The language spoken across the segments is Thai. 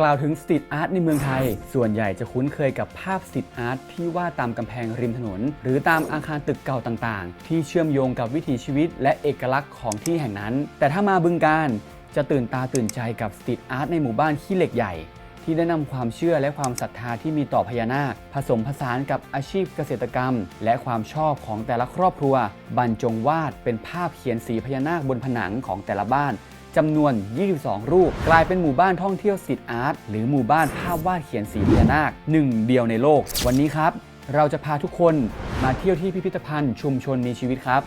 กกล่าวถึงสตรีทอาร์ตในเมืองไทย ส่วนใหญ่จะคุ้นเคยกับภาพสตรีทอาร์ตที่วาดตามกำแพงริมถนน หรือตามอาคารตึกเก่าต่างๆ ที่เชื่อมโยงกับวิถีชีวิต และเอกลักษณ์ของที่แห่งนั้น แต่ถ้ามาบึงการจะตื่นตาตื่นใจกับสตรีทอาร์ตในหมู่บ้านขี้เหล็กใหญ่ ที่ได้นำความเชื่อและความศรัทธาที่มีต่อพญานาค ผสมผสานกับอาชีพเกษตรกรรม และความชอบของแต่ละครอบครัว บรรจงวาดเป็นภาพเขียนสีพญานาคบนผนังของแต่ละบ้าน จำนวน 22 รูป กลายเป็นหมู่บ้านท่องเที่ยวสตรีทอาร์ตหรือหมู่บ้านภาพวาดเขียนสีพญานาคหนึ่งเดียวในโลก วันนี้ครับ เราจะพาทุกคนมาเที่ยวที่พิพิธภัณฑ์ชุมชนมีชีวิตครับ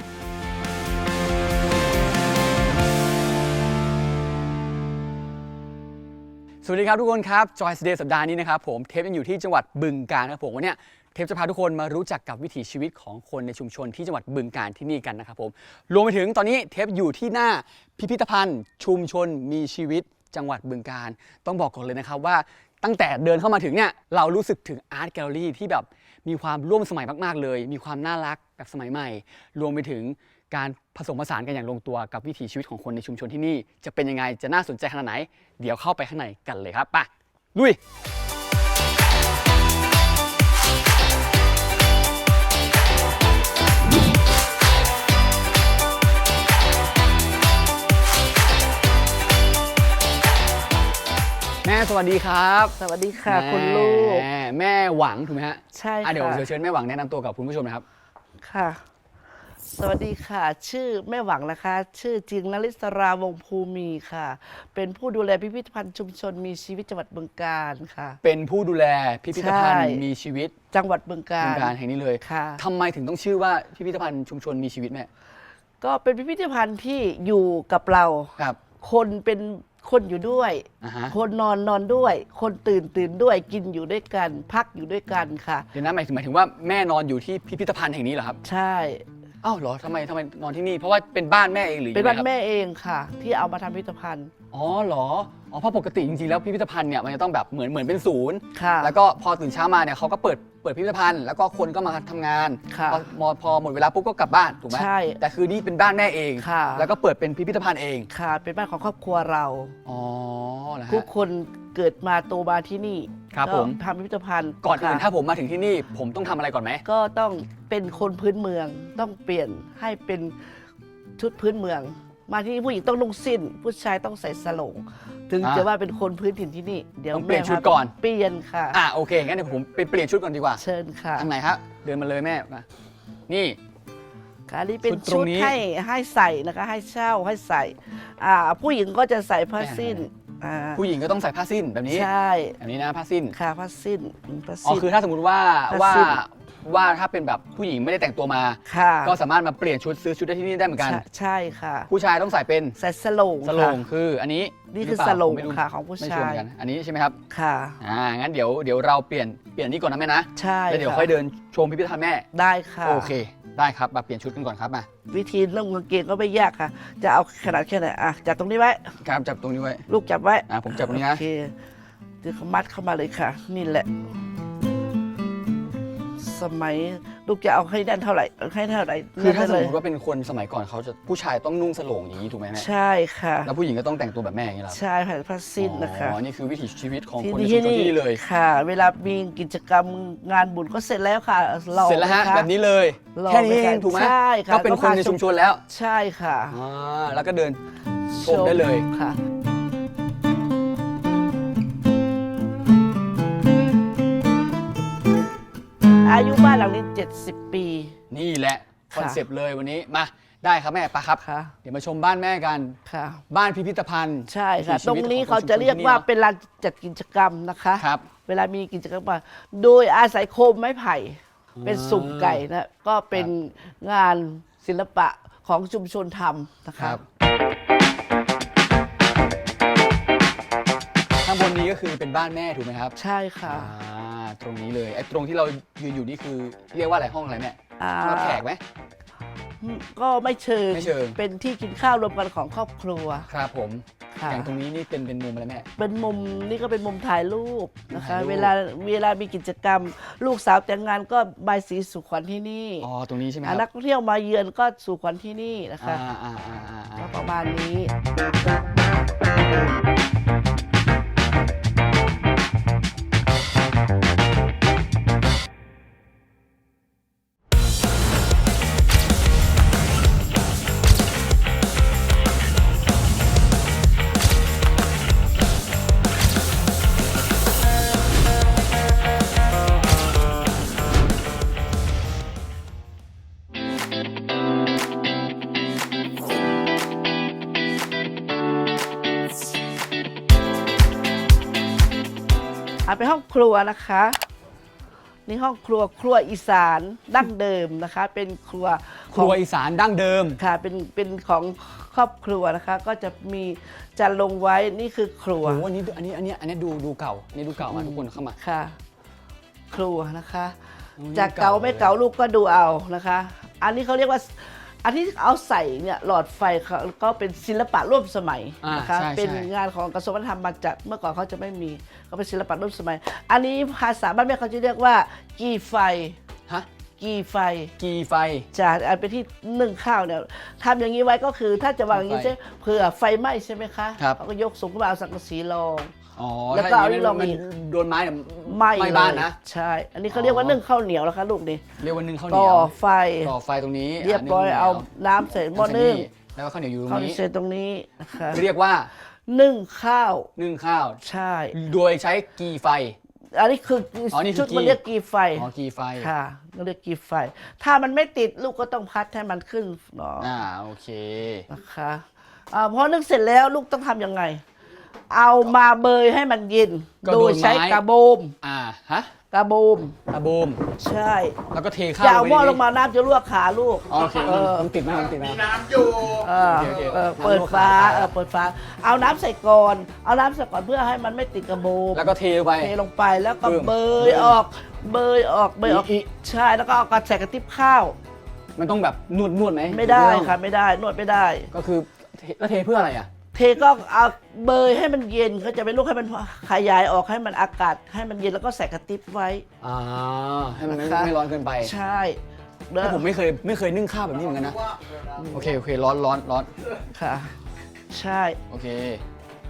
สวัสดีครับทุกคนครับจอยสเดย์สัปดาห์นี้นะครับผมเทปยังอยู่ที่จังหวัดบึงกาฬครับผมวันนี้ เทปจะพาทุกคนมารู้จักกับวิถีชีวิตของคนในชุมชนที่จังหวัดบึงกาฬที่นี่กันนะครับผมรวมไปถึงตอนนี้เทปอยู่ที่หน้าพิพิธภัณฑ์ ชุมชนมีชีวิตจังหวัดบึงกาฬต้องบอกก่อนเลยนะครับว่าตั้งแต่เดินเข้ามาถึงเนี่ยเรารู้สึกถึงอาร์ตแกลเลอรี่ที่แบบมีความร่วมสมัยมาก ๆ เลย มีความน่ารักแบบสมัยใหม่ รวมไปถึงการผสมผสานกันอย่างลงตัวกับวิถีชีวิตของคนในชุมชนที่นี่ จะเป็นยังไงจะน่าสนใจขนาดไหน เดี๋ยวเข้าไปข้างในกันเลยครับไปลุย แม่สวัสดีครับสวัสดีค่ะแม่คุณลูก แม่หวังถูกไหมฮะใช่อะเดี๋ยวค่ะ เดี๋ยวเชิญแม่หวังแนะนำตัวกับคุณผู้ชมนะครับ ค่ะ สวัสดีค่ะ ชื่อแม่หวังนะคะ ชื่อจริงนลิศราวงศ์ภูมีค่ะ เป็นผู้ดูแลพิพิธภัณฑ์ชุมชนมีชีวิตจังหวัดบึงกาฬค่ะ เป็นผู้ดูแลพิพิธภัณฑ์ใช่มีชีวิตจังหวัดบึงกาบึงฬการแห่งนี้เลยค่ะ ทำไมถึงต้องชื่อว่าพิพิธภัณฑ์ชุมชนมีชีวิตแม่ก็เป็นพิพิธภัณฑ์ที่อยู่กับเรา ครับ คนเป็น คนอยู่ด้วย อ่าฮะคนนอนนอนด้วย คนตื่นตื่นด้วย กินอยู่ด้วยกัน พักอยู่ด้วยกันค่ะ เดี๋ยวนะหมายถึงหมายถึงว่าแม่นอนอยู่ที่พิพิธภัณฑ์แห่งนี้เหรอครับใช่ อ้าวเหรอทำไมทำไมนอนที่นี่ เพราะว่าเป็นบ้านแม่เองหรือเป็นยังไงบ้านครับแม่เองค่ะ ที่เอามาทำพิพิธภัณฑ์ อ๋อเหรอ อ๋อเพราะปกติจริงๆแล้วพิพิธภัณฑ์เนี่ยมันจะต้องแบบเหมือนเหมือนเป็นศูนย์ ค่ะ แล้วก็พอตื่นเช้ามาเนี่ยเขาก็เปิดเปิดพิพิธภัณฑ์แล้วก็คนก็มาทำงานค่ะพอพอพอหมดเวลาปุ๊บก็กลับบ้านถูกไหมใช่แต่คือนี่เป็นบ้านแม่เอง ค่ะ แล้วก็เปิดเป็นพิพิธภัณฑ์เอง ค่ะ เป็นบ้านของครอบครัวเรา อ๋อเหรอทุกฮะ คนเกิดมาโตมาที่นี่ครับก็ผม ทำพิพิธภัณฑ์ก่อนอื่นค่ะถ้าผมมาถึงที่นี่ผมต้องทำอะไรก่อนไหม ก็ต้องเป็นคนพื้นเมือง ต้องเปลี่ยนให้เป็นชุดพื้นเมือง มาที่นี่ผู้หญิงต้องนุ่งสิ้น ผู้ชายต้องใส่สโลง ถึงอ่าจะว่าเป็นคนพื้นถิ่นที่นี่ เดี๋ยวต้องเปลี่ยนแม่ชุดพาก่อนเปลี่ยนค่ะ อะโอเคงั้นเดี๋ยวผมไปเปลี่ยนชุดก่อนดีกว่าเชิญค่ะ ทางไหนครับเดินมาเลยแม่มานี่ ค่ะอันนี้เป็นชุดตรชุงดนี้ให้ให้ใส่นะคะให้เช่าให้ใส่อ่าผู้หญิงก็จะใส่ผ้าสิ้นอ่าผู้หญิงก็ต้องใส่ผ้าสิ้นแบบนี้ใช่แบบนี้นะผ้าสิ้นค่ะผ้าสิ้นผ้าอ๋อสิ้น คือถ้าสมมติว่าผ้าว่าสิ้น ว่าถ้าเป็นแบบผู้หญิงไม่ได้แต่งตัวมา ค่ะ ก็สามารถมาเปลี่ยนชุดซื้อชุดได้ที่นี่ได้เหมือนกัน ใช่ใช่ค่ะผู้ชายต้องใส่เป็นใส่สโลงสโลงค่ะ คืออันนี้นี่คือหรืเปาสโลงผมไม่รู้ค่ะของผู้ไม่ชายชัวร์เหมือนกันอันนี้ใช่ไหมครับค่ะ อ่างั้นเดี๋ยวเดี๋ยวเราเปลี่ยนเปลี่ยนอันนี้ก่อนนะแม่นะใช่แล้วเดี๋ยวค่ะค่อยเดินชมพิพิธภัณฑ์แม่ได้ค่ะ โอเค ได้ครับมาเปลี่ยนชุดกันก่อนครับมาวิธีนุ่งกางเกงก็ไม่ยากค่ะ จะเอาขนาดแค่ไหนอะจับตรงนี้ไว้ ครับจับตรงนี้ไว้ ลูกจับไว้อ่าผมจับตรงนี้นะ โอเคเดี๋ยวเขามัดเข้ามาเลยค่ะ นี่แหละ สมัย ลูกจะเอาให้ด้านเท่าไหร่เอาให้เท่าไหร่คือถ้าสเลมยมติว่าเป็นคนสมัยก่อนเขาจะผู้ชายต้องนุ่งสโลงอย่างนี้ถูกไหมแม่ใช่ค่ะ แล้วผู้หญิงก็ต้องแต่งตัวแบบแม่อย่างนี้เหรอใช่ผ่านผ้าสิ้นนะคะอ๋อนี่คือวิถีชีวิตของที่คนในนี่ชุมที่ชนนี่ที่นี่เลยค่ะ เวลามีกิจกรรมงานบุญก็เสร็จแล้วค่ะรอเสร็จแล้วฮะไหมคแบบนี้เลยรอแค่นี้เอไหมงคะถูกไหมใช่ค่ะก็เป็นก็คนพาในชมชุมชนแล้ว ใช่ค่ะอ่าแล้วก็เดินชมได้เลยค่ะ อายุบ้านหลังนี้ 70 ปี นี่แหละคค่ะอนเซปต์เลยวันนี้มาได้ครับแม่ปะครับ ค่ะ เดี๋ยวมาชมบ้านแม่กัน ค่ะ บ้านพิพิธภัณฑ์ใช่ค่ะวิถีชีตรงวิตนี้ของเขาคนจะเรียกว่าชุมชนที่นี่เป็นลานจัดกิจกรรมนะคะ ครับ เวลามีกิจกรรมมาโดยอาศัยโคมไม้ไผ่ เป็นสุ่มไก่นะ ก็เป็นงานศิลปะของชุมชนทำนะคคะ รับ ก็คือเป็นบ้านแม่ถูกไหมครับใช่ค่ะอ่าตรงนี้เลยไอ้ตรงที่เรายืนอยู่นี่คือเรียกว่าอะไรห้องอะไรแม่อ่าห้องรับแขกไหม ก็ไม่เชิงไม่เชิงเป็นที่กินข้าวรวมกันของครอบครัวครับผมค่ะอย่างตรงนี้นี่เป็นเป็นมุมอะไรแม่ เป็นมุมนี่ก็เป็นมุมถ่ายรูปนะคะ ถ่ายรูป เวลาเวลามีกิจกรรม ลูกสาวแต่งงานก็บายสีสู่ขวัญที่นี่อ๋อตรงนี้ใช่ไหมคอ่ารับนักท่องเที่ยวมาเยือนก็สู่ขวัญที่นี่นะคะอ่าอ่าอ่าอ่าอ่าก็ประมาณนี้ ไปห้องครัวนะคะนี่ห้องครัวครัวอีสานดั้งเดิมนะคะ เป็นครัวครัวอีสานดั้งเดิมค่ะ เป็นเป็นของครอบครัวนะคะ ก็จะมีจานลงไว้นี่คือครัวโอ้โหอันนี้อันนี้อันนี้อันนี้ดูดูเก่าอันนี้ดูเก่ามาทุกคนเข้ามาค่ะ ครัวนะคะอืมจะเก่าไม่เก่าลูกก็ดูเอานะคะ อันนี้เขาเรียกว่า อันที่เอาใส่เนี่ยหลอดไฟเขาก็เป็นศิลปะร่วมสมัยอ่านะคะใช่เป็นใช่ งานของกระทรวงวัฒนธรรมมาจากเมื่อก่อนเขาจะไม่มีก็เป็นศิลปะร่วมสมัย อันนี้ภาษาบ้านแม่เขาจะเรียกว่า กีไฟ ฮะกีไฟ กีไฟจะอันเป็นที่นึ่งข้าวเนี่ยทำอย่างนี้ไว้ก็คือถ้าจะวางอย่างนี้ไฟใช่เผื่อไฟไหม้ใช่ไหมคะครับ เขาก็ยกสูงขึ้นมาเอาสังกะสีรอง อ๋อแล้วก็ถ้เอาย่นี่งลองมันอีก โดนไม้เนี่ยไหม้ไหม้บ้านนะเลยใช่ อันนี้เขาเรียกว่านึ่งข้าวเหนียวแล้วคะลูกนี่เรียกว่านึ่งข้าวเหนีก่อยวไฟก่อไฟตรงนี้เรียบร้อยนึ่งข้เอาวหนียวน้ำใส่หม้อนึ่งแล้วก็ข้าวเหนียวอยู่ตรข้าวงนี้ ใส่ตรงนี้นะคะเรียกว่านึ่งข้าวนึ่งข้าว ใช่ โดยใช้กีไฟ อันนี้คือออนี่คือชุดมันกีเรียกกีไฟอ๋อกีไฟค่ะมันเรียกกีไฟ ถ้ามันไม่ติดลูกก็ต้องพัดให้มันขึ้นเนาะอ่าโอเค นะคะอ่าพอนึ่งเสร็จแล้วลูกต้องทำยังไง เอามาเบยให้มันเย็น ก็โดโดยนไม้ ใช้กระโบม อ่าฮะกระโบม ตะบูมใช่แล้วก็เทข้าวอย่าเอาหม้อไว้ในลงมาน้ำจะลวกขาลูก อ๋อโอเคเออ มันติดไหมมันติดไหมน้ำอยู่ เออโอเคโอเคเออน้ำเปิดลวกฟ้าขา เออเปิดฟ้าเอาน้ำใส่ก่อน เอาน้ำใส่ก่อนเพื่อให้มันไม่ติดกระโบมแล้วก็เทไป เทลงไปแล้วก็ปึ้มเบยออก เบยออกเบยออกอีใช่แล้วก็เอากระใส่กระติบข้าว มันต้องแบบนวดนวดไหมไม่ได้ต้องค่ะไม่ได้นวดไม่ได้ ก็คือเทแล้วเทเพื่ออะไรอะ เทก็เอาเบยให้มันเย็นเขาจะเป็นลูกให้มันขยายออกให้มันอากาศ ให้มันเย็นแล้วก็ใส่กระติบไว้ อ่าให้มันไม่นะคะ ไม่ร้อนเกินไปใช่แล้วแต่ผมไม่เคยไม่เคยนึ่งข้าวแบบนี้เหมือนกันนะ โอเคโอเคร้อนร้อนร้อนค่ะ ใช่ โอเค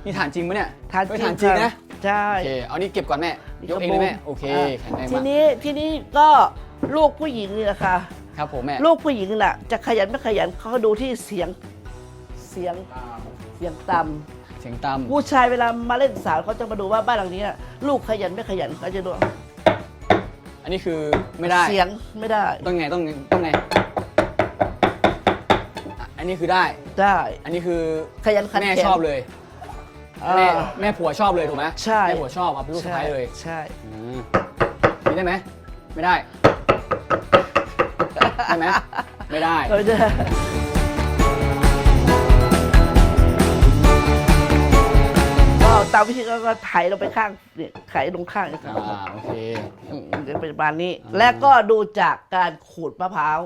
นี่ฐานจริงปะเนี่ยทานเฮ้ยจริฐางนจริงนะ ใช่ โอเค เอานี่เก็บก่อนแม่ ยกเองเลยแม่ โอเคอะแข็งแรงทีมากนี้ทีนี้ก็ลูกผู้หญิงนี่นะคะครับผมแม่ ลูกผู้หญิงน่ะ จะขยันไม่ขยันเขาก็ดูที่เสียงเสียง เสียงต่เสียงตามำผู้ชายเวลามาเล่นสาวเขาจะมาดูว่าบ้านหลังนี้ลูกขยันไม่ขยันเขาจะดูอันนี้คือไม่ได้ เสียงไม่ได้ต้องไงต้องไงต้องไงอะอันนี้คือได้ ได้อันนี้คือขยันขันแม่แข็งชอบเลยอ่าแม่แม่ผัวชอบเลยถูกไหมใช่ แม่ผัวชอบเอาเป็นลูกสะใช่ใภ้เลยใช่ อืมนี่ได้ไหมไม่ได้ ได้ไหมไม่ได้ก็จะก็ ตามวิธีก็ก็ไถลงไปข้างเนี่ยไถลงข้างเนี่ยค่ะอ่าโอเค อืมเดี๋ยวเป็นประมาณนี้และก็ดูจากการขูดมะพร้าว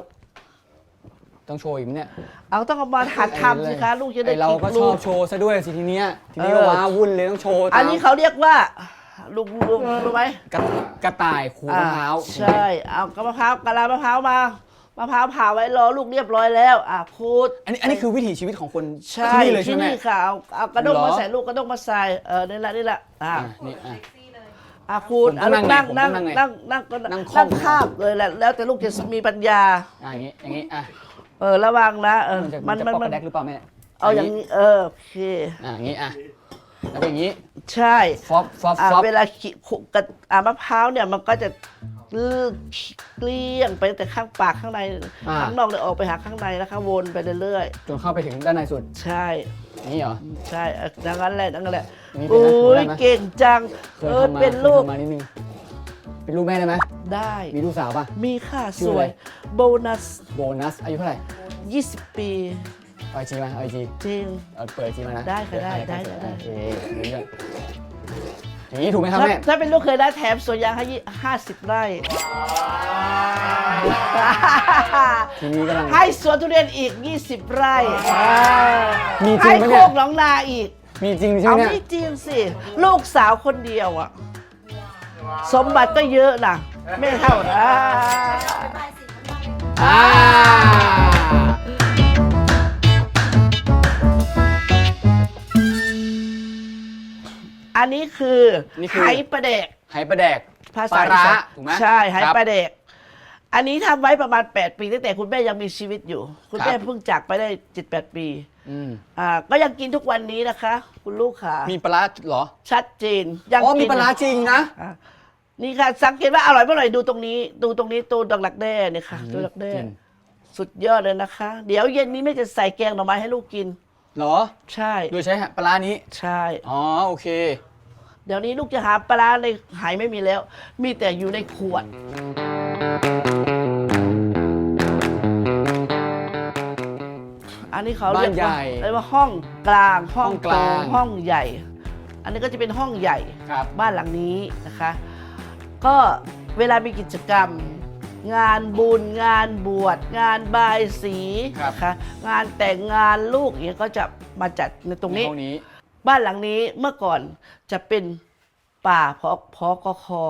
ต้องโชว์อีกไหมเนี่ยเอาต้องเอามาหัดทำสิคะลูกจะได้ไอเราก็กินชลูอบโชว์ซะด้วยสิทีเนี้ยทีนี้ก็เออ ว้าวุ่นเลยต้องโชว์ตามอันนี้เขาเรียกว่าลุงลุงรู้ไหมกระกระต่ายขูดมะพร้าว อ่ใช่ เอากระมะพร้าวกะลามะพร้าวมา มะพร้าวผ่าไว้รอลูกเรียบร้อยแล้ว อะพูดอันนี้อันนี้คือวิถีชีวิตของคนใช่ที่นี่เลยใช่ที่ไหม นี่ค่ะเอาเอากระด้งเหรอมาใส่ลูกกระด้งมาใส่เออนี่แหละนี่แหละอะอะนี่อะ อะพูดผมต้องนั่งไงนั่งผมต้นั่องงนั่งไงนั่งนั่งก็นั่นั่งงคล่อมคาบเลยแหละแล้วแต่ลูกจะมีปัญญา อะอย่างงี้อย่างงี้อะเออระวังนะเออมันจะมัมันนจะมันปอกกมันระแดกหรือเปล่าแม่เอาอย่างนี้เออโอเคอะอย่างงี้อะแล้วก็อย่างงี้ใช่ฟอบฟอบอ่าฟอบเวลาขีขูดกับอ่ามะพร้าวเนี่ยมันก็จะ เกลี้ยงไปแต่ข้างปากข้างในอ่า ข้างนอกเลยออกไปหาข้างในนะคะวนไปเรื่อยจนเข้าไปถึงด้านในสุด ๆ ใช่อย่างนี้เหรอ ใช่เออดังนั้นแหละดังนั้นแหละนี่เป็นโอ้นะยได้ไหม เก่งจัง เคเอยอทำมาเป็นเคยลูกทำมานิดนึง เป็นลูกแม่ได้ไหมได้ มีลูกสาวป่ะ มีค่ะชื่สอวอะไรยโบนัส โบนัส อายุเท่าไหร่20 ปีเอาไอจีมาเอาไอจีจริง เอาเปิดไอจีมานะได้ค่ะได้ได้ได้ โอเครู้เรื่อง อย่างนี้ถูกไหมครับถ้าแม่ ถ้าเป็นลูกเคยได้แถมสวนยางให้ห้าสิบไร่ทีนี้กำลัง ให้สวนทุเรียนอีก 20 ไร่ มีจริให้งปะโคเนี่ย กหนองนาอีก มีจริงใช่ไหมเอาเนี่ย ไม่จริงสิ ลูกสาวคนเดียวอะสมบัติก็เยอะนะไม่เท่านะ อ่า อันนี้คือนี่คือ ไหประเดกไหปลาแดก ภาปษาลาร้าอีสานถูกไหมใช่ไหครับประเดกอันนี้ทำไว้ประมาณ 8 ปีตั้งแต่คุณแม่ยังมีชีวิตอยู่ คุณครับแม่เพิ่งจากไปได้7-8ปีอืมอ่าก็ยังกินทุกวันนี้นะคะ คุณลูกค่ะมีปลาร้าเหรอชัดเจนยังอ๋อกินมีปลาร้าจริงนะ อะนี่ค่ะ สังเกตว่าอร่อยเมื่อไหร่ดูตรงนี้ดูตรงนี้ตัวดอกหลักแด้เนี่ยค่ะตัวหลักแด้จริง สุดยอดเลยนะคะ เดี๋ยวเย็นนี้แม่จะใส่แกงหน่อไม้ให้ลูกกิน เหรอ ใช่ โดยใช้ปลาร้านี้ ใช่ อ๋อโอเค เดี๋ยวนี้ลูกจะหาปลาร้าในหายไม่มีแล้ว มีแต่อยู่ในขวด อันนี้เขาเรียกบ้านใหญ่ว่าเรียกว่าห้องกลางห้องห้องกลางโถห้องใหญ่ อันนี้ก็จะเป็นห้องใหญ่ ครับ บ้านหลังนี้นะคะ ก็เวลามีกิจกรรม งานบุญ งานบวชงานบายสีครับ นะคะงานแต่งงานลูกอย่างเงี้ยก็จะมาจัดในตรงนี้ในห้องนี้ บ้านหลังนี้เมื่อก่อนจะเป็นป่าพอพอกคอ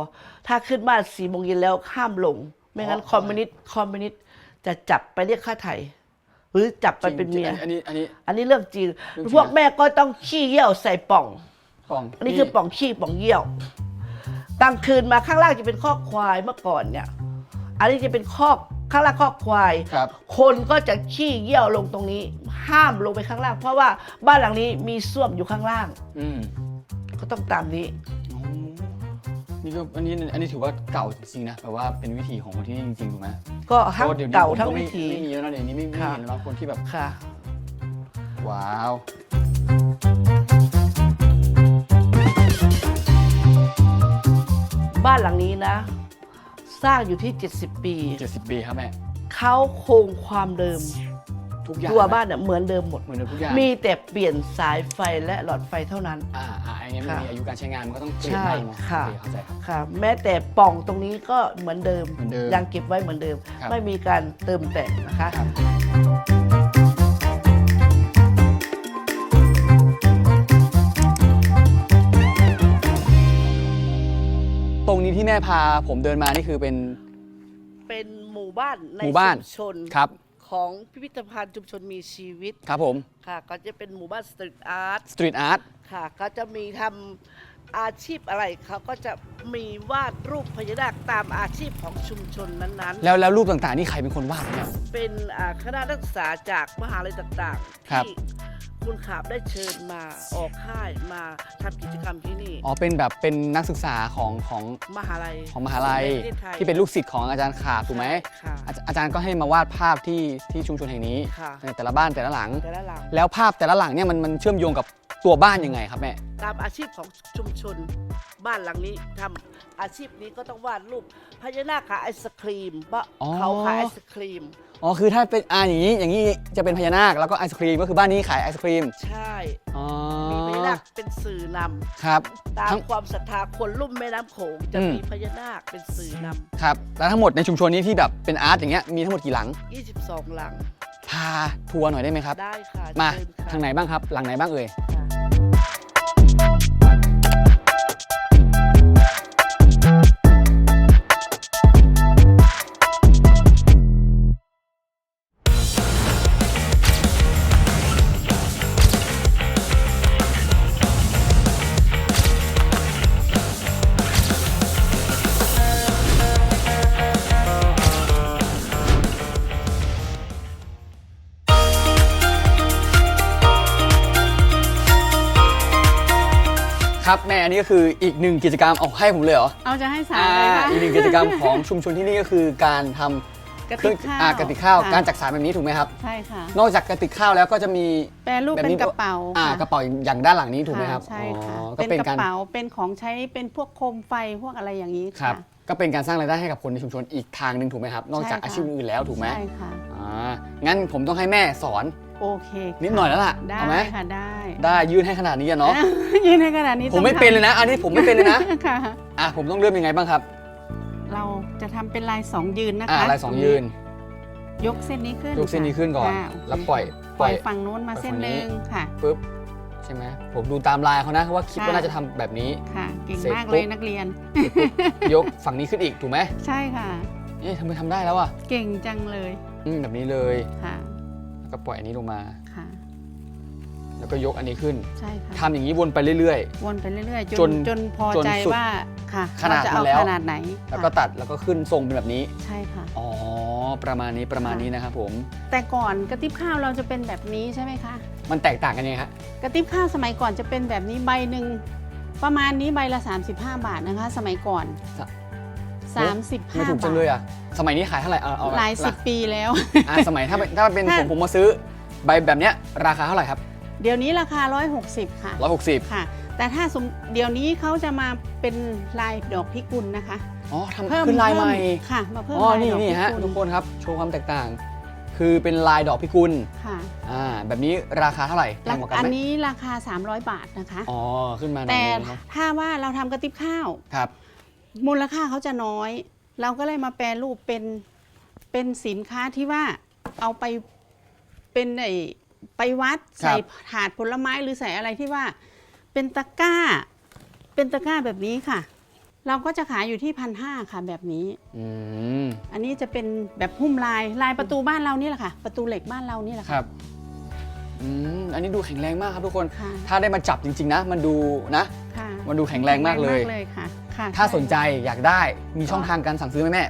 ถ้าขึ้นบ้านสี่โมงเย็นแล้วห้ามลง ไม่งั้นอ๋อคอมมิวนิสต์คอมมิวนิสต์จะจับไปเรียกค่าไถ่หรือจับไปเป็นเมียอันนี้อันนี้อันนี้เรื่องจริงเรื่องจริงพวกแม่ก็ต้องขี้เยี่ยวใส่ป่องกล่องอันนี้คือป่องขี้ป่องเยี่ยวกลางคืนมาข้างล่างจะเป็นคอกควายเมื่อก่อนเนี่ย อันนี้จะเป็นคอกข้างล่างคอกควายครับคนก็จะขี้เยี่ยวลงตรงนี้ ห้ามลงไปข้างล่าง เพราะว่าบ้านหลังนี้มีส้วมอยู่ข้างล่าง อืมก็ต้องตามนี้ อ๋อนี่ก็อันนี้อันนี้ถือว่าเก่าจริงๆนะแบบว่าเป็นวิถีของคนที่นี่จริงๆถูกไหมก็ทั้งพระว่ดี๋ยวนี้เก่าผมทั้งไม่วิธีไม่มีแล้วนะเดี๋ยวนี้ไม่ไม่ค่ะ เห็นแล้วคนที่แบบค่ะ ว้าว บ้านหลังนี้นะ สร้างอยู่ที่ 70 ปี 70 ปีครับแม่เขาคงความเดิม ทุกอย่างตัวบ้านเนี่ยเหมือนเดิมหมด เหมือนเดิมทุกอย่างมีแต่เปลี่ยนสายไฟและหลอดไฟเท่านั้น อ่าอ่าอันนี้มันค่ะมีอายุการใช้งานมันก็ต้องเปลี่ยนใช่บ้างเนาะค่ะ โอเคเข้าใจครับ ค่ะแม้แต่ปล่องตรงนี้ก็เหมือนเดิมเหมือนเดิมยังเก็บไว้เหมือนเดิม ครับ ไม่มีการเติมแต่งนะคะ ครับตรงนี้ที่แม่พาผมเดินมานี่คือเป็น เป็นหมู่บ้านในหมู่บ้าน ชุมชน ครับ ของพิพิธภัณฑ์ชุมชนมีชีวิตครับผมค่ะ ก็จะเป็นหมู่บ้านสตรีทอาร์ตสตรีทอาร์ตค่ะ ก็จะมีทำอาชีพอะไรเขาก็จะมีวาดรูปพญานาคตามอาชีพของชุมชนนั้นแล้วแล้วรูปต่างๆนี่ใครเป็นคนวาดเนี่ย ๆ เป็นอ่าคณะนักศึกษาจากมหาลัยต่างๆ ครับ ที่ คุณขาบได้เชิญมาออกค่ายมาทำกิจกรรมที่นี่ อ๋อเป็นแบบเป็นนักศึกษาของของมหาลัยของมหาลัยในประเทศไทย ที่เป็นลูกศิษย์ของอาจารย์ขาบถูกไหมค่ะอาจอาจารย์ก็ให้มาวาดภาพที่ที่ชุมชนแห่งนี้ค่ะ ในแต่ละบ้านแต่ละหลัง แต่ละหลัง แล้วภาพแต่ละหลังเนี่ยมันมันเชื่อมโยงกับตัวบ้านยังไงครับแม่ ตามอาชีพของชุมชน บ้านหลังนี้ทำอาชีพนี้ก็ต้องวาดรูปพญานาคขายไอศครีมว่าอ๋อ เขาขายไอศครีม อ๋อคือถ้าเป็นอ่าอย่างนี้อย่างนี้จะเป็นพญานาคแล้วก็ไอศครีมก็คือบ้านนี้ขายไอศครีมใช่อ๋อมีพญานาคเป็นสื่อนครับำตามทั้ง ความศรัทธาคนลุ่มแม่น้ำโขงจะอืม มีพญานาคเป็นสื่อนครับแล้วทั้งหมดในชุมชนนี้ที่แบบเป็นอาร์ตอย่างเงี้ยมีทั้งหมดกี่หลังำ22 หลังพาทัวร์หน่อยได้ไหมครับ ได้ค่ะมาเชิญค่ะทางไหนบ้างครับ หลังไหนบ้างเอ่ย นนี้ก็คืออีกหนึ่งกิจกรรมเอาให้ผมเลยเหรอเอาจะให้สาอ่ามเลยค่ะ อีกหนึ่งกิจกรรมของชุมชนที่นี่ก็คือการทำกระเครื่ติองกข้าวอ่ากระติกข้าวค่ะการจักสารแบบนี้ถูกไหมครับ ใช่ค่ะ นอกจากกระติกข้าวแล้วก็จะมีแปรรูปแบบเป็นนี้กระเป๋าอ่าค่ะกระเป๋าอย่างด้านหลังนี้ถูกไหมครับใช่ค่ะอ๋อก็เป็นเป็นกการระเป๋าเป็นของใช้เป็นพวกโคมไฟพวกอะไรอย่างนี้ครับค่ะก็เป็นการสร้างรายได้ให้กับคนในชุมชนอีกทางหนึ่งถูกไหมครับ นอกจากใช่ค่ะ อาชีพอื่นๆแล้วถูกไหมใช่ค่ะ อ่างั้นผมต้องให้แม่สอน โอเคค่ะนิดหน่อยแล้วล่ะได้เอาไหมค่ะได้ได้ยื่นให้ขนาดนี้อะเนาะยืนในขนาดนี้ผมไม่ต้องเป็นเลยทนะ อันนี้ผมไม่เป็นเลยนะำค่ะ อะผมต้องเริ่มยังไงบ้างครับ เราจะทำเป็นลายสองยืนนะคะอ่าลายสองยืนยกเส้นนี้ขึ้นยกเส้นนี้ขึ้นก่อน ค่ะโเคแล้วปล่อยปล่อยฝั่งนู้นมาปล่อยเส้นฝั่งหนี้นึ่งค่ะ ปุ๊บใช่ไหมผมดูตามลายเขานะว่าคิดว่าค่ะน่าจะทำแบบนี้ ค่ะ เก่งเสร็จมากปุ๊เลบยนักเรียน ยกฝั่งนี้ขึ้นอีกถูกไหมใช่ค่ะ เอ๊ะทำไมทำได้แล้วอะเก่งจังเลยอืมแบบนี้เลย ค่ะแล้ว ก็ปล่อยอันนี้ลงมา ค่ะ แล้วก็ยกอันนี้ขึ้นใช่ค่ะทำอย่างนี้วนไปเรื่อย วนไปเรื่อยๆจจนนจนพอจนใจสุดว่าค่ะขนาดเรจะมัเอานแล้ว ขนาดไหนๆ แล้วก็ค่ะตัดแล้วก็ขึ้นทรงเป็นแบบนี้ ใช่ค่ะ อ๋อ ประมาณนี้ประมาณค่ะนี้นะครับผม แต่ก่อนกระติบข้าวเราจะเป็นแบบนี้ใช่ไหมคะ มันแตกต่างกันยังไงฮะ กระติบข้าวสมัยก่อนจะเป็นแบบนี้ใบหนึ่งประมาณนี้ใบละ 35 บาทนะคะ สมัยก่อน สะ 35ไม่ถูกจังเลยอะ สมัยนี้ขายเท่าไหร่เอาเอาหลายสิบปีแล้วอะสมัยถ้าเป็นถ้าเป็นถ้าผมผมมาซื้อใบแบบเนี้ยราคาเท่าไหร่ครับ เดี๋ยวนี้ราคา 160 ค่ะ 160 ค่ะ แต่ถ้าสมเดี๋ยวนี้เขาจะมาเป็นลายดอกพิกุลนะคะ อ๋อทำเพิ่มขึ้นลายใหม่เพิ่ค่ะ มาเพิ่มอ๋อลายนี่ดอกนี่พิฮะกุลทุกคนครับ โชว์ความแตกต่าง คือเป็นลายดอกพิกุล ค่ะอ่าแบบนี้ราคาเท่าไหร่แพงกว่ากันอันไหมนี้ราคา 300 บาทนะคะ อ๋อ ขึ้นมาหน่อยแต่นึงเนอะถ้าว่าเราทำกระติบข้าว ครับ มูลค่าเขาจะน้อย เราก็เลยมาแปรรูปเป็นเป็นสินค้าที่ว่าเอาไปเป็นไอไปวัดครับ ใส่ถาดผลไม้หรือใส่อะไรที่ว่า เป็นตะกร้า เป็นตะกร้าแบบนี้ค่ะ เราก็จะขายอยู่ที่พันห้าค่ะแบบนี้ อืมอันนี้จะเป็นแบบหุ้มลายลายประตูบ้านเรานี่แหละค่ะ ประตูเหล็กบ้านเรานี่แหละคค่ะรับอืมอันนี้ดูแข็งแรงมากครับทุกคน ค่ะถ้าได้มาจับจริง ๆ นะ มันดูนะ ค่ะมันดูแข็งแรงมากเลยเลยค่ะ ค่ะถ้าสนใจอยากได้มีช่องทางการสั่งซื้อไหมแม่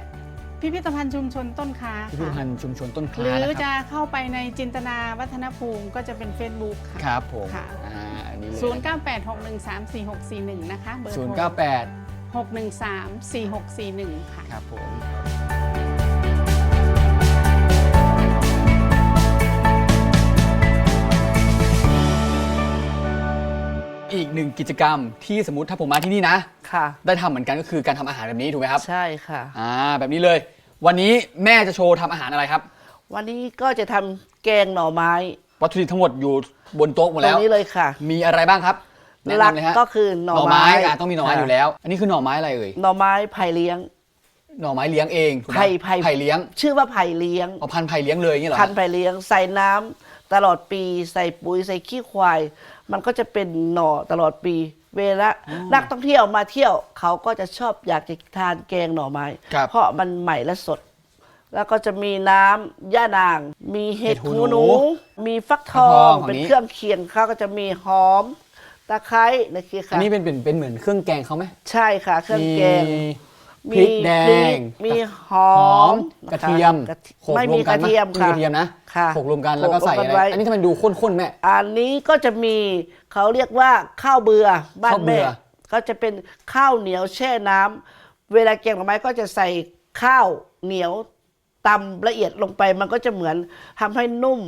พิพิธภัณฑ์ชุมชนต้นค้าพิพิธค่ะภัณฑ์ชุมชนต้นคหรืลาอนะคจะรับเข้าไปในจินตนาวัฒนภูมิก็จะเป็น Facebook ค่ะครับผมค่ะอ่าอันนี้เลย0 9 8 6 1 3 4 6 4 1นะคะเบอร์ศูนโทย์รเก้าแปด6 1 3 4 6 4 1ค่ะครับผม อีกหนึ่งกิจกรรมที่สมมติถ้าผมมาที่นี่นะ ค่ะ ได้ทำเหมือนกันก็คือการทำอาหารแบบนี้ถูกไหมครับ ใช่ค่ะ อ่า แบบนี้เลย วันนี้แม่จะโชว์ทำอาหารอะไรครับ วันนี้ก็จะทำแกงหน่อไม้วัตถุดิบทั้งหมดอยู่บนโต๊ะหมดตรแล้งว นี้เลยค่ะ มีอะไรบ้างครับแนะหลักนำเลยฮะก็คือหน่อหน่อไม้ไม้อะต้องมีหน่อไม้ค่ะ อยู่แล้ว อันนี้คือหน่อไม้อะไรเอ่ย หน่อไม้ไผ่เลี้ยง หน่อไม้เลี้ยงเองถูกไหมไผ่ไผ่ ไผ่เลี้ยง ชื่อว่าไผ่เลี้ยง เอาพันธุ์ไผ่เลี้ยงเลยอย่างนี้เหรอพันธุ์ไผ่เลี้ยงใส่น้ำตลอดปีใส่ปุ๋ยใส่ขี้ควาย มันก็จะเป็นหน่อตลอดปี เวลานักท่องเที่ยวมาเที่ยว เขาก็จะชอบอยากจะทานแกงหน่อไม้ ครับเพราะมันใหม่และสด แล้วก็จะมีน้ำย่านาง มีเห็ดเห็ดหูหูหหนูนูมีฟักทอฟักทองงของเป็นนี้ เครื่องเคียงเขาก็จะมีหอมตะไคร้นะคะอันนี้เป็นเป็นเป็นเหมือนเครื่องแกงเขาไหมใช่ค่ะ เครื่องแกง มี พริกแดพริงกมีหอหอมมกระเทียมกระเทีโขลกไม่รมีวมกกันระไหเทียมมีค่ะ กระเทียมนะค่ะโขลกรวมกันแล้วก็ใส่โขลกอะไรรวมกันไว้ อันนี้ทำไมดูข้นๆแม่ อันนี้ก็จะมีเขาเรียกว่าข้าวเบื่อบ้านข้าวเบื่แม่อ ก็จะเป็นข้าวเหนียวแช่น้ำเวลาแกงหน่อไม้ก็จะใส่ข้าวเหนียวตำละเอียดลงไป มันก็จะเหมือนทำให้นุ่ม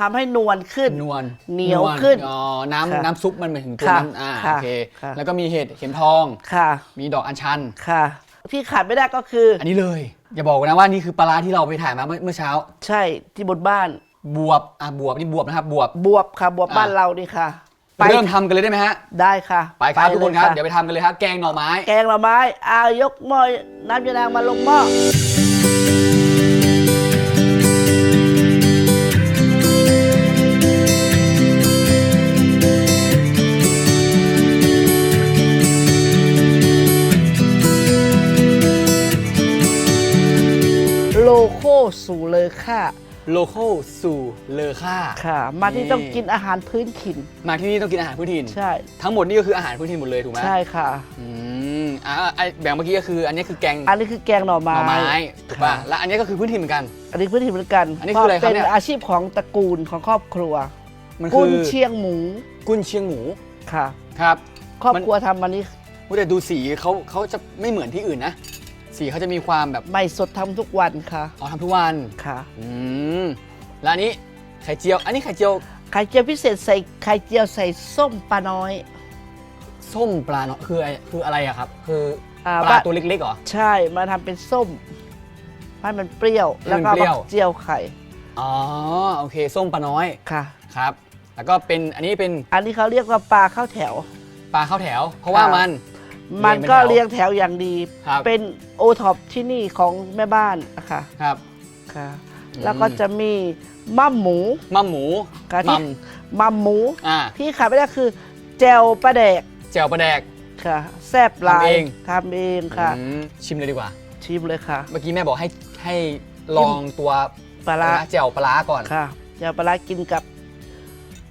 ทำให้นวลขึ้น นวลเหนียววขึ้น อ๋อน้ำค่ะน้ำซุปมันเหมือนถึงตัวค่ะนั้นอ่าค่ะโอเคค่ะ แล้วก็มีเห็ดเข็มทอง ค่ะ มีดอกอัญชัน ค่ะ ที่ขาดไม่ได้ก็คืออันนี้เลย อย่าบอกนะว่านี่คือปลาร้าที่เราไปถ่ายมาเมื่อเมื่อเช้า ใช่ที่บนบ้านบวบอะบวบนี่บวบนะครับบวบ บวบค่ะบวบอ่าบ้านเรานี่ค่ะเริ่มทำกันเลยได้ไหมฮะ ได้ค่ะไปครับทุกคนครับลเดี๋ยวไปทำกันเลยครับ แกงหน่อไม้ แกงหน่อไม้อายกหม้อน้ำยานางมาลงหม้อ ค่ะโลโก้สู่เลอค่า ค่ะ มาที่นี่ ต้องกินอาหารพื้นถิ่นมาที่นี่ต้องกินอาหารพื้นถิ่น ใช่ ทั้งหมดนี่ก็คืออาหารพื้นถิ่นหมดเลยถูกไหมใช่ค่ะ อืมอ่าไอ้แบบเมื่อกี้ก็คือ อันนี้คือแกงอันนี้คือแกงหน่อหไม้น่อไม้ถูกป่ะค่ะแล้วอันนี้ก็คือพื้นถิ่นเหมือนกัน อันนี้พื้นถิ่นเหมือนกันอันนี้คืออะไรครับเป็นเนี่ยอาชีพของตระกูลของครอบครัวมันกุคืนอเชียงหมูกุ้นเชียงหมูค่ะ ครับ ครอบมัน ครัวทำมันนี้อุ๊ยแต่ดูสีเขาเขาจะไม่เหมือนที่อื่นนะ สีเขาจะมีความแบบใหม่สดทำทุกวันค่ะอ๋อทำทุกวันค่ะอืมแล้วอันนี้ไข่เจียว อันนี้ไข่เจียวไข่เจียวพิเศษใส่ไข่เจียวใส่ส้มปลาน้อยส้มปลาเนาะคืออะไรคืออะไรอะครับ คืออ่าปลาบ้านตัวเล็กๆเหรอ ใช่มาทำเป็นส้มให้มันเปรี้ยวให้แล้วมันก็เปรี้มายวเจียวไข่อ๋อโอเค ส้มปลาน้อยค่ะ ครับ แล้วก็เป็นอันนี้เป็น อันนี้เขาเรียกว่าปลาข้าวแถว ปลาข้าวแถว เพราะว่าค่ะมัน มันก็เรีเรียยงงเป็นแถวแถวอย่างดี ครับ เป็นโอท็อปที่นี่ของแม่บ้านนะคะครับ ค่ะอืมแล้วก็จะมีมั่มหมูมัมหมูกะทิมัมมัมหมู อ่าที่ขาดไม่ได้คือแจวปลาแดกแจ่วปลาแดก ค่ะ แซ่บหลายทำเอง ทำเองค่ะ อืมชิมเลยดีกว่า ชิมเลยค่ะ เมื่อกี้แม่บอกให้ให้ลองตัวปลาร้าอะไรนะแจ่วปลาร้าก่อน ค่ะแจวปลาร้ากินกับ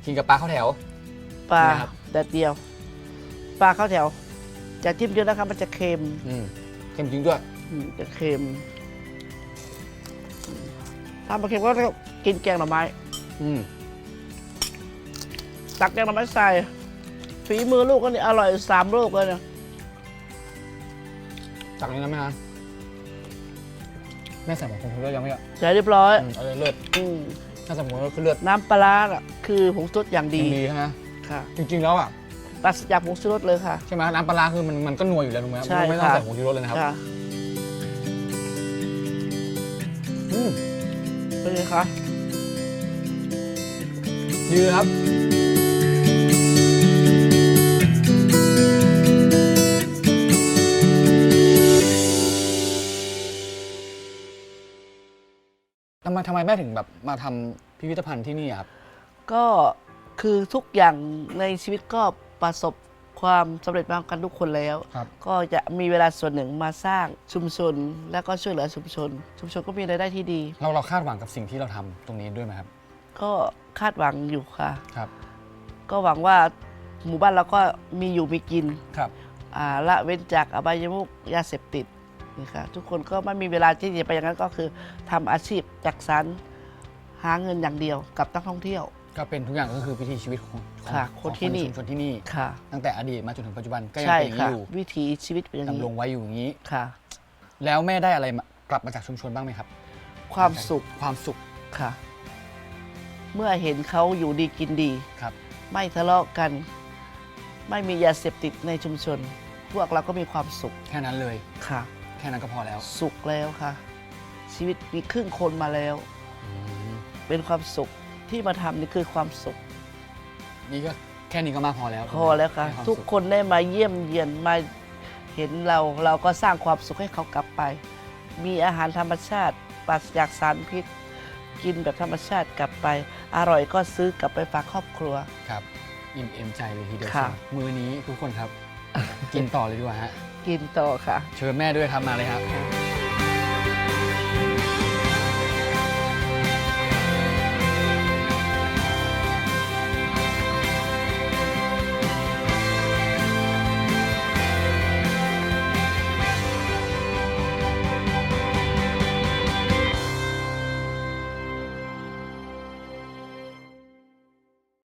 กินกับปลาข้าวแถว ปลานี่ครับ แดดเดียว ปลาข้าวแถว จะจิ้มเยอะนะคะมันจะเค็มอืมเค็มจริงด้วย อืมจะเค็มถ้ามันเค็มก็กินแกงหน่อไม้ อืมตักแกงหน่อไม้ใส่ฝีมือลูกก็นี่อร่อยสามลูกเลยเนี่ยจากนี้นะแม่นะแม่ใส่หมูคงเลือดยังไม่อะเสร็จเรียบร้อยอืมเอาเลยเลือดอืมถ้าใส่หมูเลือดคือเลือดน้ำปลาร้าน่ะคือผงชูรสอย่างดีดีใช่ไหมค่ะ จริง ๆ แล้วอะ ปราศจากผงชูรสเลยค่ะ ใช่ไหมน้ำปลาร้าคือมันมันก็นัวอยู่แล้วถูกไหมครับใช่ไม่ต้องค่ะ ใส่ผงชูรสเลยนะครับค่ะอืมเป็นไงคะดีเลยครับ ทำไมทำไมแม่ถึงแบบมาทำพิพิธภัณฑ์ที่นี่อะครับ ก็คือทุกอย่างในชีวิตก็ ประสบความสำเร็จมากันทุกคนแล้ว ครับ ก็จะมีเวลาส่วนหนึ่งมาสร้างชุมชน แล้วก็ช่วยเหลือชุมชน ชุมชนก็มีรายได้ที่ดี เราเราคาดหวังกับสิ่งที่เราทำตรงนี้ด้วยไหมครับ ก็คาดหวังอยู่ค่ะ ครับ ก็หวังว่าหมู่บ้านเราก็มีอยู่มีกินครับ อ่าละเว้นจากอบายมุกยาเสพติดนี่ค่ะทุกคนก็ไม่มีเวลาที่จะไปอย่างนั้นก็คือทำอาชีพจักสรรหาเงินอย่างเดียวกับนักท่องเที่ยว ก็เป็นทุกอย่างก็คือวิถีชีวิตของของค่ะของคนที่นี่ใชุมชนที่นี่ ค่ะ ตั้งแต่อดีตมาจนถึงปัจจุบันก็ยังใช่เป็นอย่างค่ะ นี้อยู่วิถีชีวิตเป็นอย่างนี้ดำรงไว้อยู่อย่างนี้ ค่ะ แล้วแม่ได้อะไรมากลับมาจากชุมชนบ้างไหมครับ ความสุขความสุขค่ะ เมื่อเห็นเขาอยู่ดีกินดี ครับ ไม่ทะเลาะกัน ไม่มียาเสพติดในชุมชน พวกเราก็มีความสุขแค่นั้นเลย ค่ะ แค่นั้นก็พอแล้วสุขแล้วค่ะ ชีวิตมีครึ่งคนมาแล้วเป็นความสุข ที่มาทำนี่คือความสุข นี่ก็แค่นี้ก็มากพอแล้วพอแล้วค่ะให้วามทุกสุขคนได้มาเยี่ยมเยียนมาเห็นเราเราก็สร้างความสุขให้เขากลับไป มีอาหารธรรมชาติปราศจากสารพิษ กินแบบธรรมชาติกลับไป อร่อยก็ซื้อกลับไปฝากครอบครัว ครับอิ่มเอมใจเลยทีเดียวค่ะเชียวมือนี้ทุกคนครับ กินต่อเลยดีกว่าฮะ กินต่อค่ะ เชิญแม่ด้วยครับมาเลยครับ